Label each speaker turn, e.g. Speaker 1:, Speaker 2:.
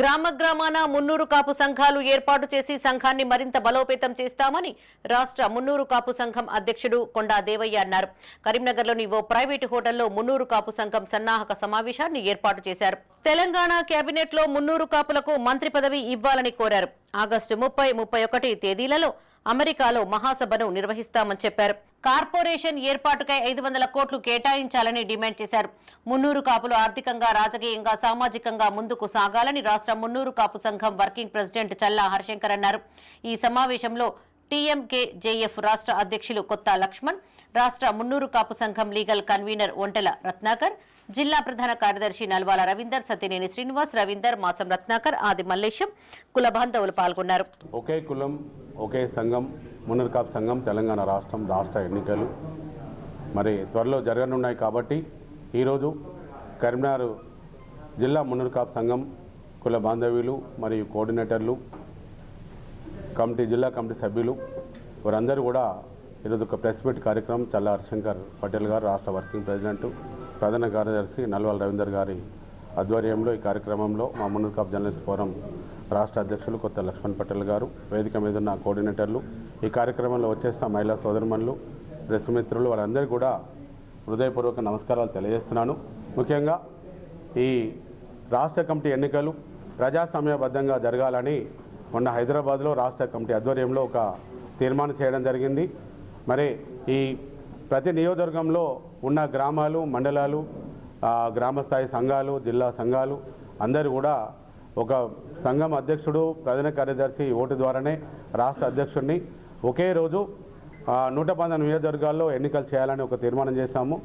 Speaker 1: గ్రామ గ్రామాన మున్నూరు కాపు సంఘాలు ఏర్పాటు చేసి సంఘాన్ని మరింత బలోపేతం చేస్తామని రాష్ట్ర మున్నూరు కాపు సంఘం అధ్యక్షుడు కొండా దేవయ్య అన్నారు. కరీంనగర్లోని ఓ ప్రైవేటు హోటల్లో మున్నూరు కాపు సంఘం సన్నాహక సమావేశాన్ని ఏర్పాటు చేశారు. తెలంగాణ కేబినెట్లో మున్నూరు కాపులకు మంత్రి పదవి ఇవ్వాలని కోరారు. ఆగస్టు ముప్పై ముప్పై ఒకటి తేదీలలో అమెరికాలో మహాసభను నిర్వహిస్తామని చెప్పారు. కార్పొరేషన్ ఏర్పాటుకై ఐదు వందల కోట్లు కేటాయించాలని డిమాండ్ చేశారు. మున్నూరు కాపులు ఆర్థికంగా రాజకీయంగా సామాజికంగా ముందుకు సాగాలని రాష్ట్ర మున్నూరు కాపు సంఘం వర్కింగ్ ప్రెసిడెంట్ చల్లా హరిశంకర్ అన్నారు. ఈ సమావేశంలో టీఎంకే జేఎఫ్ రాష్ట్ర అధ్యక్షులు కొత్త లక్ష్మణ్ రాష్ట్ర మున్నూరు కాపు సంఘం లీగల్ కన్వీనర్ ఒంటెల రత్నాకర్ జిల్లా ప్రధాన కార్యదర్శి నల్వాల రవీందర్ సత్యనేని శ్రీనివాస్ రవీందర్ మాసం రత్నాకర్ ఆది మల్లేశం కుల బాంధవులు పాల్గొన్నారు.
Speaker 2: ఒకే కులం ఒకే సంఘం మున్నూరు కాపు సంఘం తెలంగాణ రాష్ట్రం రాష్ట్ర ఎన్నికలు. మరి త్వరలో జరగనున్నాయి కాబట్టి ఈరోజు కరీంనగర్ జిల్లా మున్నూరు కాపు సంఘం కుల బాంధవ్యులు మరియు కోఆర్డినేటర్లు కమిటీ జిల్లా కమిటీ సభ్యులు వారందరూ కూడా ఈరోజు ఒక ప్రెస్ మీట్ కార్యక్రమం చల్లా హరిశంకర్ పటేల్ గారు రాష్ట్ర వర్కింగ్ ప్రెసిడెంట్ ప్రధాన కార్యదర్శి నల్వాల రవీందర్ గారి ఆధ్వర్యంలో ఈ కార్యక్రమంలో మా మున్నూర్ కాప్ జర్నలిస్ట్ ఫోరం రాష్ట్ర అధ్యక్షులు కొత్త లక్ష్మణ్ పటేల్ గారు వేదిక మీద ఉన్న కోఆర్డినేటర్లు ఈ కార్యక్రమంలో వచ్చేసిన మహిళా సోదరుమణులు ప్రెస్ మిత్రులు వాళ్ళందరూ కూడా హృదయపూర్వక నమస్కారాలు తెలియజేస్తున్నాను. ముఖ్యంగా ఈ రాష్ట్ర కమిటీ ఎన్నికలు ప్రజాస్వామ్యబద్ధంగా జరగాలని మొన్న హైదరాబాద్లో రాష్ట్ర కమిటీ ఆధ్వర్యంలో ఒక తీర్మానం చేయడం జరిగింది. మరి ఈ ప్రతి నియోజకవర్గంలో ఉన్న గ్రామాలు మండలాలు గ్రామస్థాయి సంఘాలు జిల్లా సంఘాలు అందరూ కూడా ఒక సంఘం అధ్యక్షుడు ప్రధాన కార్యదర్శి ఓటు ద్వారానే రాష్ట్ర అధ్యక్షుడిని ఒకే రోజు నూట పంతొమ్మిది నియోజకవర్గాల్లో ఎన్నికలు చేయాలని ఒక తీర్మానం చేశాము.